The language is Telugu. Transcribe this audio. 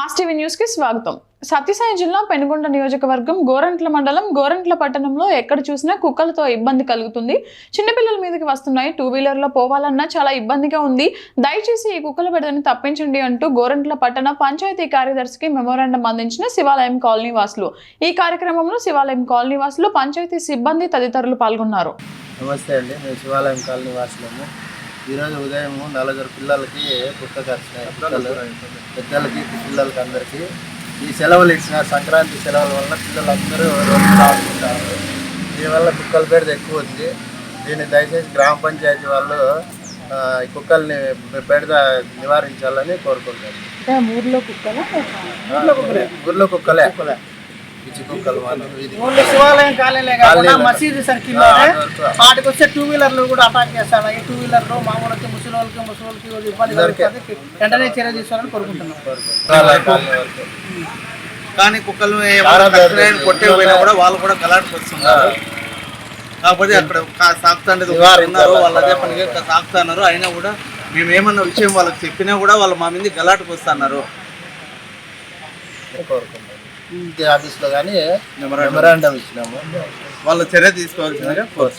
మాస్ టీవీ న్యూస్కి స్వాగతం. సత్యసాయి జిల్లా పెనుగొండ నియోజకవర్గం గోరంట్ల మండలం గోరంట్ల పట్టణంలో ఎక్కడ చూసినా కుక్కలతో ఇబ్బంది కలుగుతుంది. చిన్నపిల్లల మీదకి వస్తున్నాయి టూ వీలర్లో పోవాలన్నా చాలా ఇబ్బందిగా ఉంది. దయచేసి ఈ కుక్కల బెడదని తప్పించండి అంటూ గోరంట్ల పట్టణ పంచాయతీ కార్యదర్శికి మెమోరాండం అందించిన శివాలయం కాలనీ వాసులు. ఈ కార్యక్రమంలో శివాలయం కాలనీ వాసులు పంచాయతీ సిబ్బంది తదితరులు పాల్గొన్నారు. నమస్తే అండి. మేము శివాలయం కాలనీ వాసులము ఈరోజు ఉదయం నలుగురు పిల్లలకి కుక్కలు పెద్దలకి పిల్లలకి అందరికీ. ఈ సెలవులు ఇచ్చిన సంక్రాంతి సెలవుల వల్ల పిల్లలందరూ రోజు రాసుకుంటారు దీనివల్ల కుక్కల బెడద ఎక్కువ ఉంది. దీన్ని దయచేసి గ్రామ పంచాయతీ వాళ్ళు ఈ కుక్కల్ని బెడద నివారించాలని కోరుకుంటారు ఊర్లో కుక్కల? ఊర్లో కుక్కలే. ఓన్లీ శివాలయం కాలనీ కాకుండా కాలనీలో. మసీదు సర్కిల్ వాటికి వస్తే టూ వీలర్లు కూడా అటాక్ చేస్తాను ఈ టూ వీలర్లు ముసలి వాళ్ళకి ముసలి వాళ్ళకి ఇబ్బంది కలుగుతుంది వెంటనే చర్య తీసుకోవాలని కోరుకుంటున్నాం. కానీ కుక్కలు కొట్టే పోయినా కూడా వాళ్ళు కూడా గలాటకు వస్తున్నారు కాబట్టి అక్కడ ఒకరు ఉన్నారు. వాళ్ళు అదే పనిగా సాకుతున్నారు అయినా కూడా మేము ఏమన్నా విషయం వాళ్ళకి చెప్పినా కూడా వాళ్ళు మా మీద గలాటకు వస్తున్నారు. కోరుకుంటాం ఈ ఆఫీస్లో కానీ మెమరాండం ఇచ్చినాము. వాళ్ళు చర్య తీసుకోవాల్సిందిగా కోరుతున్నాం.